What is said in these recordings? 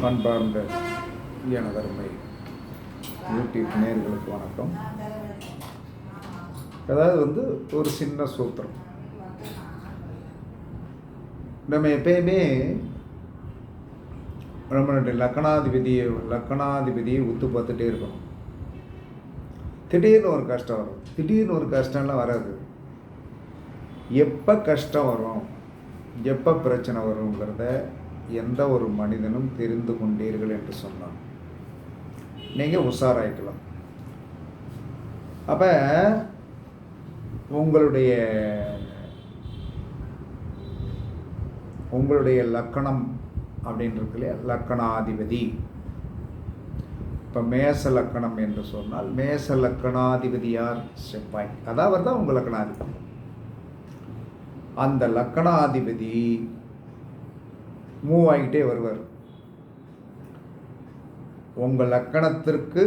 பண்பார்ந்த எனதருமை யூடியூப் நேர்களுக்கு வணக்கம். அதாவது வந்து ஒரு சின்ன சூத்திரம். நம்ம எப்பயுமே நம்மளுடைய லக்கணாதிபதியை லக்கணாதிபதியை உத்து பார்த்துட்டே இருக்கணும். திடீர்னு ஒரு கஷ்டம் வரும். திடீர்னு ஒரு கஷ்டம்லாம் வராது. எப்போ கஷ்டம் வரும் எப்போ பிரச்சனை வருங்கிறத எந்த ஒரு மனிதனும் தெரிந்து கொண்டீர்கள் என்று சொன்னான். நீங்கள் உஷாராயிக்கலாம். அப்போ உங்களுடைய உங்களுடைய லக்கணம் அப்படின்னு இருக்கு இல்லையா? லக்கணாதிபதி. இப்போ மேச லக்கணம் என்று சொன்னால் மேச லக்கணாதிபதி யார்? செவ்வாய். அதாவது தான் உங்கள் லக்கணாதிபதி. அந்த லக்கணாதிபதி மூவ் ஆகிட்டே வருவார். உங்கள் லக்கணத்திற்கு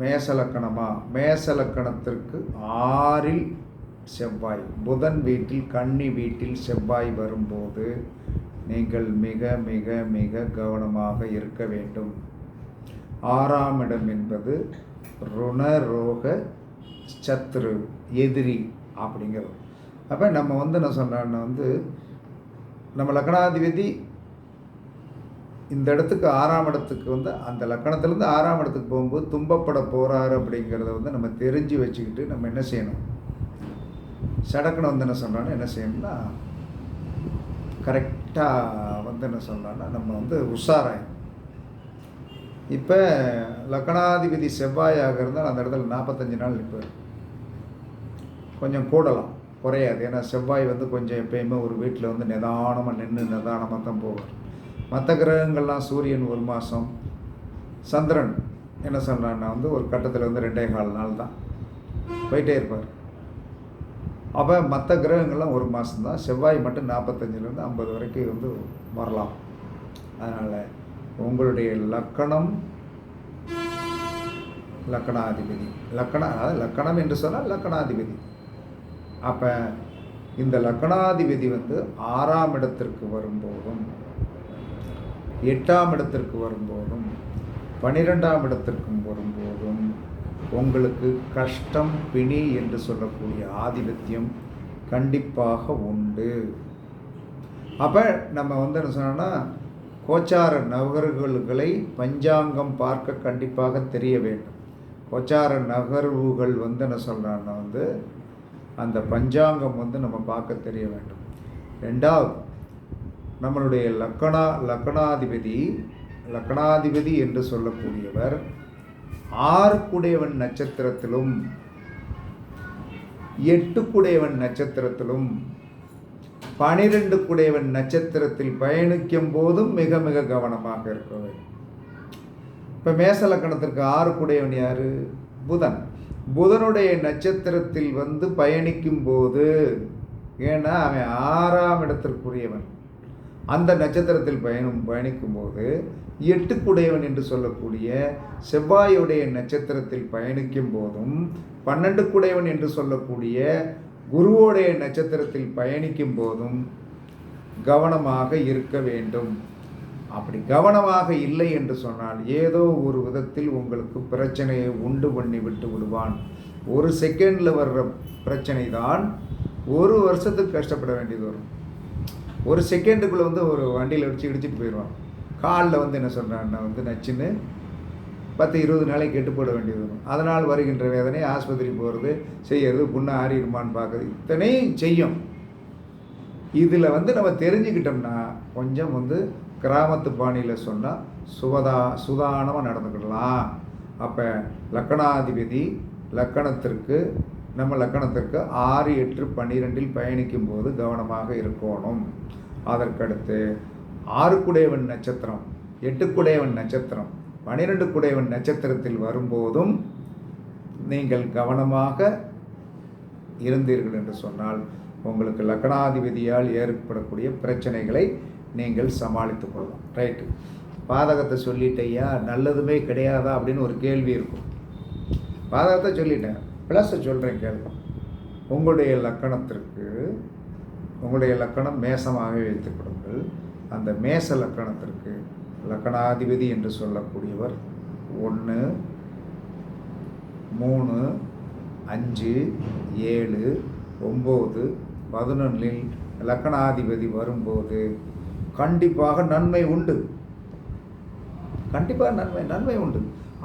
மேச லக்கணமா? மேச லக்கணத்திற்கு ஆறில் செவ்வாய் புதன் வீட்டில் கன்னி வீட்டில் செவ்வாய் வரும்போது நீங்கள் மிக மிக மிக கவனமாக இருக்க வேண்டும். ஆறாம் இடம் என்பது ருணரோக சத்ரு எதிரி அப்படிங்கிறது. அப்போ நம்ம வந்து நான் சொன்ன வந்து நம்ம லக்கணாதிபதி இந்த இடத்துக்கு ஆறாம் இடத்துக்கு வந்து அந்த லக்கணத்துலேருந்து ஆறாம் இடத்துக்கு போகும்போது துன்பப்பட போகிறாரு அப்படிங்கிறத வந்து நம்ம தெரிஞ்சு வச்சுக்கிட்டு நம்ம என்ன செய்யணும்? சடக்குன்னு வந்து என்ன சொல்கிறான்னு என்ன செய்யணும்னா கரெக்டாக வந்து என்ன சொல்கிறான்னா நம்ம வந்து உஷாராயும் இப்போ லக்கணாதிபதி செவ்வாயாக இருந்தால் அந்த இடத்துல நாற்பத்தஞ்சு நாள் நிற்பார். கொஞ்சம் கூடலாம் குறையாது. ஏன்னா செவ்வாய் வந்து கொஞ்சம் எப்பயுமே ஒரு வீட்டில் வந்து நிதானமாக நின்று நிதானமாக தான் போவார். மற்ற கிரகங்கள்லாம் சூரியன் ஒரு மாதம் சந்திரன் என்ன சொல்கிறான்னா வந்து ஒரு கட்டத்தில் வந்து ரெண்டே கால் நாள் தான். போயிட்டே இருப்பார். அப்போ மற்ற கிரகங்கள்லாம் ஒரு மாதம்தான் செவ்வாய் மட்டும் நாற்பத்தஞ்சிலேருந்து ஐம்பது வரைக்கும் வந்து வரலாம். அதனால் உங்களுடைய லக்கணம் லக்கணாதிபதி. லக்கணம் அதாவது லக்கணம் என்று சொன்னால் லக்கணாதிபதி. அப்போ இந்த லக்கணாதிபதி வந்து ஆறாம் இடத்திற்கு வரும்போதும் எட்டாம் இடத்திற்கு வரும்போதும் பனிரெண்டாம் இடத்திற்கும் வரும்போதும் உங்களுக்கு கஷ்டம் பிணி என்று சொல்லக்கூடிய ஆதிபத்தியம் கண்டிப்பாக உண்டு. அப்போ நம்ம வந்து என்ன சொன்னோன்னா கோச்சார நகர்வுகளை பஞ்சாங்கம் பார்க்க கண்டிப்பாக தெரிய வேண்டும். கோச்சார நகர்வுகள் வந்து என்ன சொல்கிறான்னா வந்து அந்த பஞ்சாங்கம் வந்து நம்ம பார்க்க தெரிய வேண்டும். ரெண்டாவது நம்மளுடைய லக்கணா லக்கணாதிபதி லக்கணாதிபதி என்று சொல்லக்கூடியவர் ஆறுக்குடையவன் நட்சத்திரத்திலும் எட்டுக்குடையவன் நட்சத்திரத்திலும் பனிரெண்டு குடையவன் நட்சத்திரத்தில் பயணிக்கும் போதும் மிக மிக கவனமாக இருக்க வேண்டும். இப்போ மேச லக்கணத்திற்கு ஆறு குடையவன் யார்? புதன். புதனுடைய நட்சத்திரத்தில் வந்து பயணிக்கும் போது ஏன்னா அவன் ஆறாம் இடத்திற்குரியவன். அந்த நட்சத்திரத்தில் பயணம் பயணிக்கும் போது எட்டுக்குடையவன் என்று சொல்லக்கூடிய செவ்வாயுடைய நட்சத்திரத்தில் பயணிக்கும் போதும் பன்னெண்டுக்குடையவன் என்று சொல்லக்கூடிய குருவோடைய நட்சத்திரத்தில் பயணிக்கும் போதும் கவனமாக இருக்க வேண்டும். அப்படி கவனமாக இல்லை என்று சொன்னால் ஏதோ ஒரு விதத்தில் உங்களுக்கு பிரச்சனையை உண்டு பண்ணி விட்டு விடுவான். ஒரு செகண்டில் வர்ற பிரச்சனை தான் ஒரு வருஷத்துக்கு கஷ்டப்பட வேண்டியது வரும். ஒரு செகண்டுக்குள்ளே வந்து ஒரு வண்டியில் அடித்து இடிச்சிட்டு போயிடுவான். காலில் வந்து என்ன சொல்கிறான்னா வந்து நச்சுன்னு பத்து இருபது நாளைக்கு கெட்டு போட வேண்டியது வரும். அதனால் வருகின்ற வேதனை ஆஸ்பத்திரி போகிறது செய்கிறது புண்ணை ஆறிடுமான்னு பார்க்குறது இத்தனையும் செய்யும். இதில் வந்து நம்ம தெரிஞ்சுக்கிட்டோம்னா கொஞ்சம் வந்து கிராமத்து பாணியில் சொன்னால் சுவதா சுதானமாக நடந்துக்கிடலாம். அப்போ லக்கணாதிபதி லக்கணத்திற்கு நம்ம லக்கணத்திற்கு ஆறு எட்டு பன்னிரெண்டில் பயணிக்கும் போது கவனமாக இருக்கணும். அதற்கடுத்து ஆறுக்குடையவன் நட்சத்திரம் எட்டுக்குடையவன் நட்சத்திரம் பனிரெண்டு குடையவன் நட்சத்திரத்தில் வரும்போதும் நீங்கள் கவனமாக இருந்தீர்கள் என்று சொன்னால் உங்களுக்கு லக்கணாதிபதியால் ஏற்படக்கூடிய பிரச்சனைகளை நீங்கள் சமாளித்து கொள்ளலாம். ரைட்டு பாதகத்தை சொல்லிட்டையா நல்லதுமே கிடையாதா அப்படின்னு ஒரு கேள்வி இருக்கும். பாதகத்தை சொல்லிட்டேன். ப்ளஸ்ஸை சொல்கிறேன் கேள்வி உங்களுடைய லக்கணத்திற்கு உங்களுடைய லக்கணம் மேசமாகவே வைத்துக் கொடுங்கள் அந்த மேச லக்கணத்திற்கு லக்கணாதிபதி என்று சொல்லக்கூடியவர் ஒன்று மூணு அஞ்சு ஏழு ஒம்பது பதினொன்றில் லக்கணாதிபதி வரும்போது கண்டிப்பாக நன்மை உண்டு. கண்டிப்பாக நன்மை நன்மை உண்டு.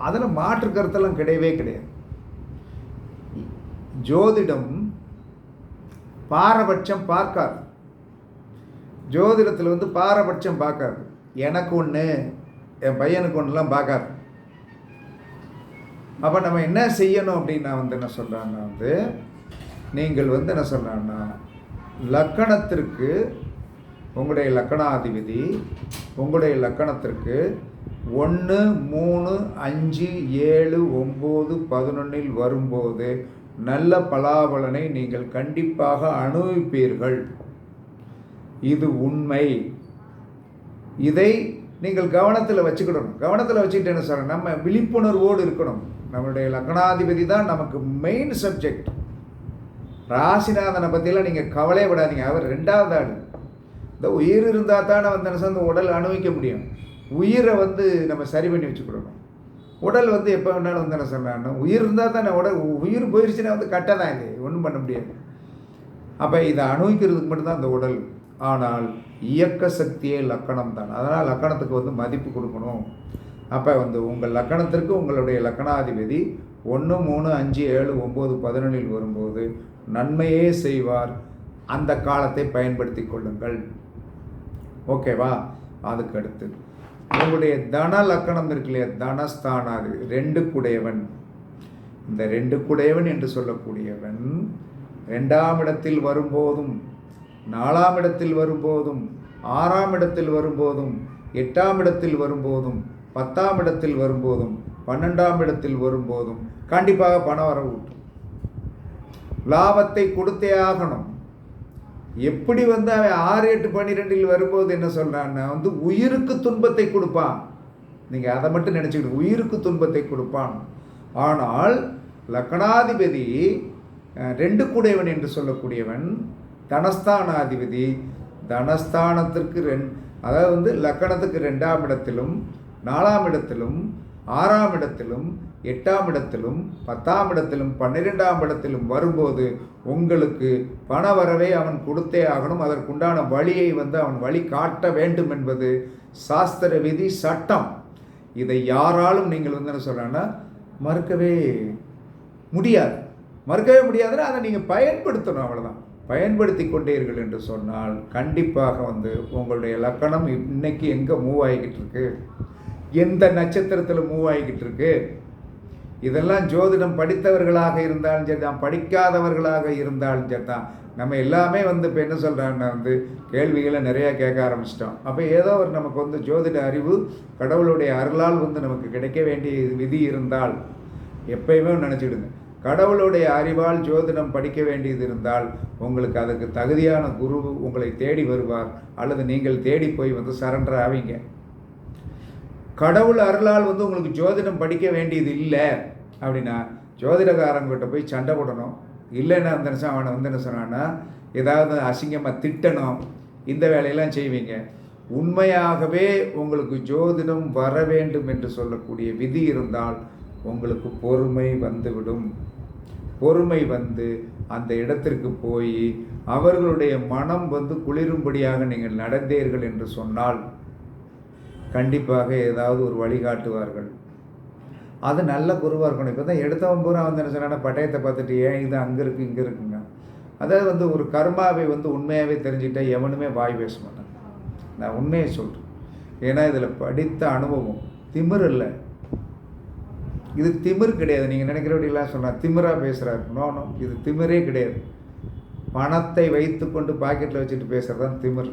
அதில் மாற்று கருத்தெல்லாம் கிடையவே கிடையாது. ஜோதிடம் பாரபட்சம் பார்க்காது. ஜோதிடத்தில் வந்து பாரபட்சம் பார்க்காது. எனக்கு ஒன்று என் பையனுக்கு ஒன்றுலாம் பார்க்காது. அப்போ நம்ம என்ன செய்யணும் அப்படின்னு நான் வந்து என்ன சொல்கிறேன்னா வந்து நீங்கள் வந்து என்ன சொல்கிறேன்னா லக்கணத்திற்கு உங்களுடைய லக்கணாதிபதி உங்களுடைய லக்கணத்திற்கு ஒன்று மூணு அஞ்சு ஏழு ஒம்பது பதினொன்றில் வரும்போது நல்ல பலாபலனை நீங்கள் கண்டிப்பாக அனுபவிப்பீர்கள். இது உண்மை. இதை நீங்கள் கவனத்தில் வச்சுக்கிடணும். கவனத்தில் வச்சுக்கிட்டு என்ன சார் நம்ம விழிப்புணர்வோடு இருக்கணும். நம்மளுடைய லக்னாதிபதி தான் நமக்கு மெயின் சப்ஜெக்ட் ராசிநாதனை பற்றிலாம் நீங்கள் கவலையே விடாதீங்க அவர் ரெண்டாவது ஆள். இந்த உயிர் இருந்தால் தான் வந்து என்ன இந்த உடல் அனுபவிக்க முடியும். உயிரை வந்து நம்ம சரி பண்ணி வச்சுக்கிடணும். உடல் வந்து எப்போ வேணாலும் வந்து என்ன சொன்னாலும் உயிர் இருந்தால் தானே உடல் உயிர் போயிடுச்சுன்னா வந்து கட்ட தான் இது. ஒன்றும் பண்ண முடியாது. அப்போ இதை அனுபவிக்கிறதுக்கு மட்டும்தான் அந்த உடல். ஆனால் இயக்க சக்தியே லக்கணம் தான். அதனால் லக்கணத்துக்கு வந்து மதிப்பு கொடுக்கணும். அப்போ வந்து உங்கள் லக்கணத்திற்கு உங்களுடைய லக்கணாதிபதி ஒன்று மூணு அஞ்சு ஏழு ஒம்பது பதினொன்றில் வரும்போது நன்மையே செய்வார். அந்த காலத்தை பயன்படுத்தி கொள்ளுங்கள். ஓகேவா? அதுக்கு அடுத்து. உங்களுடைய தன லக்கணம் இருக்கு இல்லையா? தனஸ்தானாது ரெண்டு குடையவன். இந்த ரெண்டு குடையவன் என்று சொல்லக்கூடியவன் ரெண்டாம் இடத்தில் வரும்போதும் நாலாம் இடத்தில் வரும்போதும் ஆறாம் இடத்தில் வரும்போதும் எட்டாம் இடத்தில் வரும்போதும் பத்தாம் இடத்தில் வரும்போதும் பன்னெண்டாம் இடத்தில் வரும்போதும் கண்டிப்பாக பணம் வர விட்டு லாபத்தை கொடுத்தே ஆகணும். எப்படி வந்து அவன் ஆறு எட்டு பன்னிரெண்டில் வரும்போது என்ன சொல்கிறான்னா வந்து உயிருக்கு துன்பத்தை கொடுப்பான். நீங்கள் அதை மட்டும் நினச்சிக்கிட்டு உயிருக்கு துன்பத்தை கொடுப்பான். ஆனால் லக்கணாதிபதி ரெண்டு கூடையவன் என்று சொல்லக்கூடியவன் தனஸ்தானாதிபதி தனஸ்தானத்திற்கு ரெண் அதாவது வந்து லக்கணத்துக்கு ரெண்டாம் இடத்திலும் நாலாம் இடத்திலும் ஆறாம் இடத்திலும் எட்டாம் இடத்திலும் பத்தாம் இடத்திலும் பன்னிரெண்டாம் இடத்திலும் வரும்போது உங்களுக்கு பண வரவை அவன் கொடுத்தே ஆகணும். அதற்குண்டான வழியை வந்து அவன் வழி காட்ட வேண்டும் என்பது சாஸ்திர விதி சட்டம். இதை யாராலும் நீங்கள் வந்து என்ன சொல்கிறேன்னா மறுக்கவே முடியாது. மறுக்கவே முடியாதுன்னா அதை நீங்கள் பயன்படுத்தணும் அவ்வளோதான் பயன்படுத்தி கொண்டீர்கள் என்று சொன்னால் கண்டிப்பாக வந்து உங்களுடைய லக்கணம் இன்னைக்கு எங்கே மூவ் ஆகிக்கிட்டு இருக்கு? எந்த நட்சத்திரத்தில் மூவ் ஆகிக்கிட்டு இருக்கு இதெல்லாம் ஜோதிடம் படித்தவர்களாக இருந்தாலும் சரி தான் படிக்காதவர்களாக இருந்தாலும் சரி தான். நம்ம எல்லாமே வந்து இப்போ என்ன சொல்கிறாங்கன்னா வந்து கேள்விகளை நிறையா கேட்க ஆரம்பிச்சிட்டோம். அப்போ ஏதோ ஒரு நமக்கு வந்து ஜோதிட அறிவு கடவுளுடைய அருளால் வந்து நமக்கு கிடைக்க வேண்டிய விதி இருந்தால் எப்பயுமே நினச்சிடுங்க கடவுளுடைய அறிவால் ஜோதிடம் படிக்க வேண்டியது இருந்தால் உங்களுக்கு அதுக்கு தகுதியான குரு உங்களை தேடி வருவார். அல்லது நீங்கள் தேடி போய் வந்து சரண்டர் ஆவீங்க. கடவுள் அருளால் வந்து உங்களுக்கு ஜோதிடம் படிக்க வேண்டியது இல்லை அப்படின்னா ஜோதிடக்காரங்கிட்ட போய் சண்டை போடணும். இல்லைன்னா அந்த நிமிஷம் அவனை வந்து என்ன சொன்னான்னா ஏதாவது அசிங்கமாக திட்டணும். இந்த வேலையெல்லாம் செய்வீங்க. உண்மையாகவே உங்களுக்கு ஜோதிடம் வர வேண்டும் என்று சொல்லக்கூடிய விதி இருந்தால் உங்களுக்கு பொறுமை வந்துவிடும். பொறுமை வந்து அந்த இடத்திற்கு போய் அவர்களுடைய மனம் வந்து குளிரும்படியாக நீங்கள் நடந்தீர்கள் என்று சொன்னால் கண்டிப்பாக ஏதாவது ஒரு வழிகாட்டுவார்கள் அது நல்ல குருவாக இருக்கணும். இப்போ தான் எடுத்தவன் பூரா வந்து என்ன சொன்னால் பட்டயத்தை பார்த்துட்டு ஏன் இது அங்கே இருக்குது இங்கே இருக்குங்க. அதாவது வந்து ஒரு கர்மாவை வந்து உண்மையாகவே தெரிஞ்சுக்கிட்டா எவனுமே வாய் பேச மாட்டான். நான் உண்மையை சொல்கிறேன் ஏன்னா இதில் படித்த அனுபவம். திமிர் இல்லை. இது திமிர் கிடையாது. நீங்கள் நினைக்கிறபடிலாம் சொன்னால் திமிராக பேசுகிறாரு நோ இது திமிரே கிடையாது. பணத்தை வைத்து கொண்டு பாக்கெட்டில் வச்சுட்டு பேசுகிறது தான் திமிர்.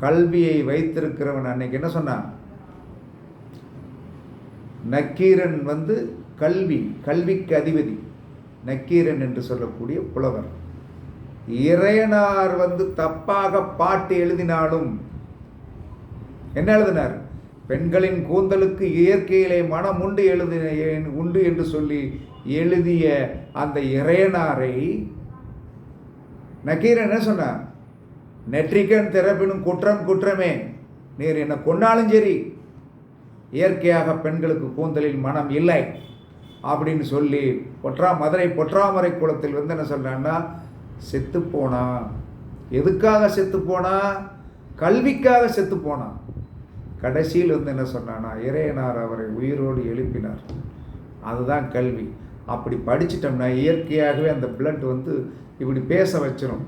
கல்வியை வைத்திருக்கிறவன் அன்னைக்கு என்ன சொன்னான்? நக்கீரன் வந்து கல்வி கல்விக்கு அதிபதி. நக்கீரன் என்று சொல்லக்கூடிய புலவர். இறையனார் வந்து தப்பாக பாட்டு எழுதினாலும் என்ன எழுதினார்? பெண்களின் கூந்தலுக்கு இயற்கையிலே மனம் உண்டு எழுதி உண்டு என்று சொல்லி எழுதிய அந்த இறையனாரை நக்கீரன் என்ன சொன்னார்? நெற்றிக்கன் திறப்பினும் குற்றம் குற்றமே. நீர் என்னை கொண்டாலும் சரி இயற்கையாக பெண்களுக்கு கூந்தலில் மனம் இல்லை அப்படின்னு சொல்லி பொற்றா மதுரை பொற்றாமரை குளத்தில் வந்து என்ன சொல்கிறான்னா செத்துப்போனா எதுக்காக செத்துப்போனா கல்விக்காக செத்து போனான் கடைசியில் வந்து என்ன சொன்னான்னா இறையனார் அவரை உயிரோடு எழுப்பினார். அதுதான் கல்வி. அப்படி படிச்சிட்டோம்னா இயற்கையாகவே அந்த பிளட் வந்து இப்படி பேச வச்சிடும்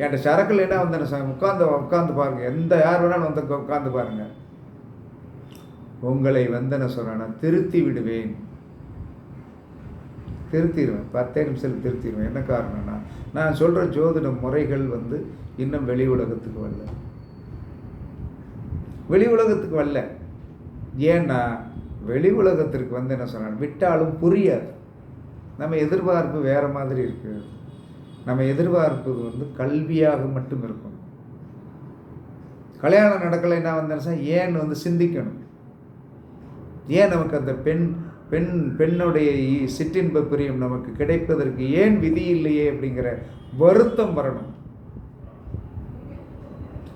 என்கிட்ட சரக்கு இல்லைன்னா வந்து சார் உட்காந்து உட்காந்து பாருங்க. எந்த யார் வேணாலும் வந்து உட்காந்து பாருங்க. உங்களை வந்து என்ன சொல்கிறேன் திருத்தி விடுவேன். திருத்திடுவேன் பத்தே நிமிஷத்தில் திருத்திடுவேன் என்ன காரணம்னா நான் சொல்கிற ஜோதிட முறைகள் வந்து இன்னும் வெளி உலகத்துக்கு வரல. வெளி உலகத்துக்கு வரல. ஏன்னா வெளி உலகத்திற்கு வந்து என்ன சொன்னாங்க விட்டாலும் புரியாது. நம்ம எதிர்பார்ப்பு வேறு மாதிரி இருக்குது நம்ம எதிர்பார்ப்பது வந்து கல்வியாக மட்டும் இருக்கும். கல்யாணம் நடக்கலைன்னா வந்து என்ன சொன்னா, ஏன்னு வந்து சிந்திக்கணும். ஏன் நமக்கு அந்த பெண் பெண் பெண்ணுடைய இ- சிற்றின்ப பிரியம் நமக்கு கிடைப்பதற்கு ஏன் விதி இல்லையே அப்படிங்கிற வருத்தம் வரணும்.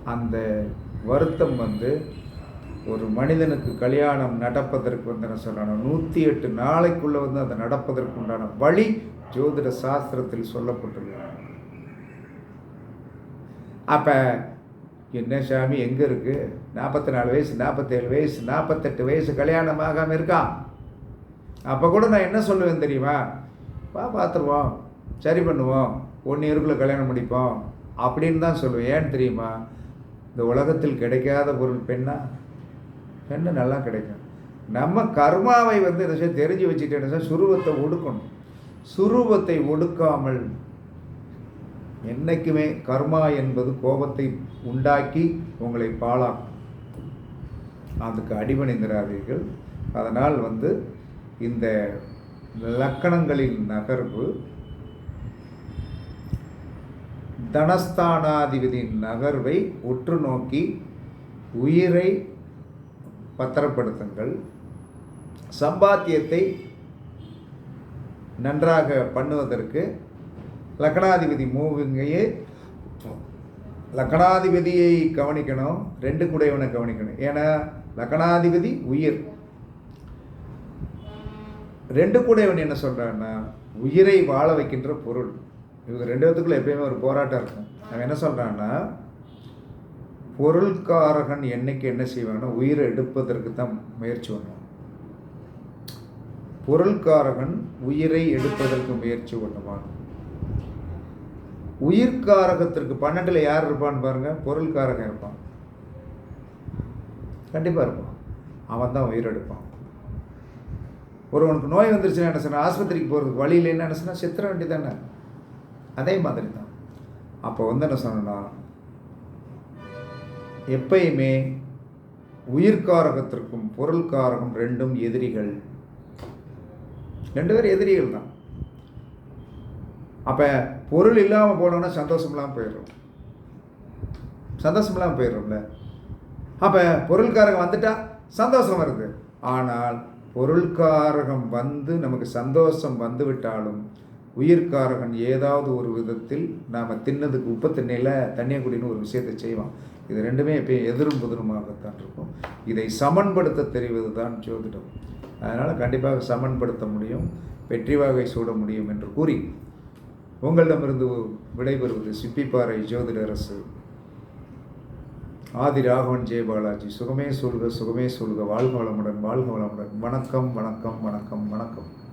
அந்த வருத்தம் வந்து ஒரு மனிதனுக்கு கல்யாணம் நடப்பதற்கு வந்து என்ன சொல்லணும்? நூற்றி எட்டு நாளைக்குள்ளே வந்து அது நடப்பதற்கு உண்டான வழி ஜோதிட சாஸ்திரத்தில் சொல்லப்பட்டுள்ளது அப்போ என்ன சாமி எங்கே இருக்குது நாற்பத்தி நாலு வயசு நாற்பத்தேழு வயசு நாற்பத்தெட்டு வயசு கல்யாணம் ஆகாமல் இருக்கான் அப்போ கூட நான் என்ன சொல்லுவேன் தெரியுமா? வா பார்த்துருவோம் சரி பண்ணுவோம். ஒன்று இருக்குள்ள கல்யாணம் முடிப்போம். அப்படின்னு தான் சொல்லுவேன். ஏன் தெரியுமா? இந்த உலகத்தில் கிடைக்காத பொருள் பெண்ணா? பெண்ணு நல்லா கிடைக்கும். நம்ம கர்மாவை வந்து என்ன செய்ய தெரிஞ்சு வச்சுட்டு என்ன சுருவத்தை ஒடுக்கணும். சுரூபத்தை ஒடுக்காமல் என்னைக்குமே கர்மா என்பது கோபத்தை உண்டாக்கி உங்களை பாழாக்கும். அதுக்கு அடிபணிந்திராதீர்கள் அதனால் வந்து இந்த லக்கணங்களின் நகர்வு தனஸ்தானாதிபதியின் நகர்வை உற்று நோக்கி உயிரை பத்திரப்படுத்துங்கள். சம்பாத்தியத்தை நன்றாக பண்ணுவதற்கு லக்கணாதிபதி மூவிங்கையே லக்கணாதிபதியை கவனிக்கணும் ரெண்டு குடையவனை கவனிக்கணும். ஏன்னா லக்கணாதிபதி உயிர். ரெண்டு கூடையவன் என்ன சொல்கிறான்னா உயிரை வாழ வைக்கின்ற பொருள். இவங்க ரெண்டு பேத்துக்குள்ள எப்பயுமே ஒரு போராட்டம் இருக்கும். அவன் என்ன சொல்கிறான்னா பொருள்காரகன் என்னைக்கு என்ன செய்வான்னா உயிரை எடுப்பதற்கு தான் முயற்சி பண்ணுவான். பொருள்காரகன் உயிரை எடுப்பதற்கு முயற்சி பண்ணுவான். உயிர்காரகத்திற்கு பன்னெண்டுல யார் இருப்பான்னு பாருங்க பொருள்காரகன் இருப்பான். கண்டிப்பாக இருப்பான். அவன் தான் உயிர் எடுப்பான். ஒருவனுக்கு நோய் வந்துருச்சுன்னா என்ன சொன்னா ஆஸ்பத்திரிக்கு போகிறதுக்கு வழி இல்லைன்னு என்ன சொன்னா செத்துற வேண்டி தானே அதே மாதிரி தான் அப்போ வந்து என்ன சொன்னா எப்பயுமே உயிர்காரகத்திற்கும் பொருள்காரகம் ரெண்டும் எதிரிகள். ரெண்டு பேரும் எதிரிகள் தான். அப்போ பொருள் இல்லாமல் போனோன்னா சந்தோஷம் இல்லாமல் போயிடும் சந்தோஷம் இல்லாமல் போயிடும்ல அப்போ பொருள்காரகம் வந்துட்டால் சந்தோஷம் வருது. ஆனால் பொருள்காரகம் வந்து நமக்கு சந்தோஷம் வந்து விட்டாலும் உயிர்காரகன் ஏதாவது ஒரு விதத்தில் நாம் தின்னதுக்கு உப்பு தண்ணியில் தண்ணியை குடின்னு ஒரு விஷயத்தை செய்வான். இது ரெண்டுமே எப்பயும் எதிரும் புதிருமாகத்தான் இருக்கும். இதை சமன்படுத்த தெரிவது தான் ஜோதிடம். அதனால் கண்டிப்பாக சமன்படுத்த முடியும் வெற்றி வாகை சூட முடியும் என்று கூறி உங்களிடமிருந்து விடைபெறுவது சிப்பிப்பாறை ஜோதிடரசு ஆதி ராகவன் ஜெயபாலாஜி சுகமே சொல்க சுகமே சொல்க வாழ்க வளமுடன் வாழ்க வளமுடன். வணக்கம் வணக்கம் வணக்கம் வணக்கம்.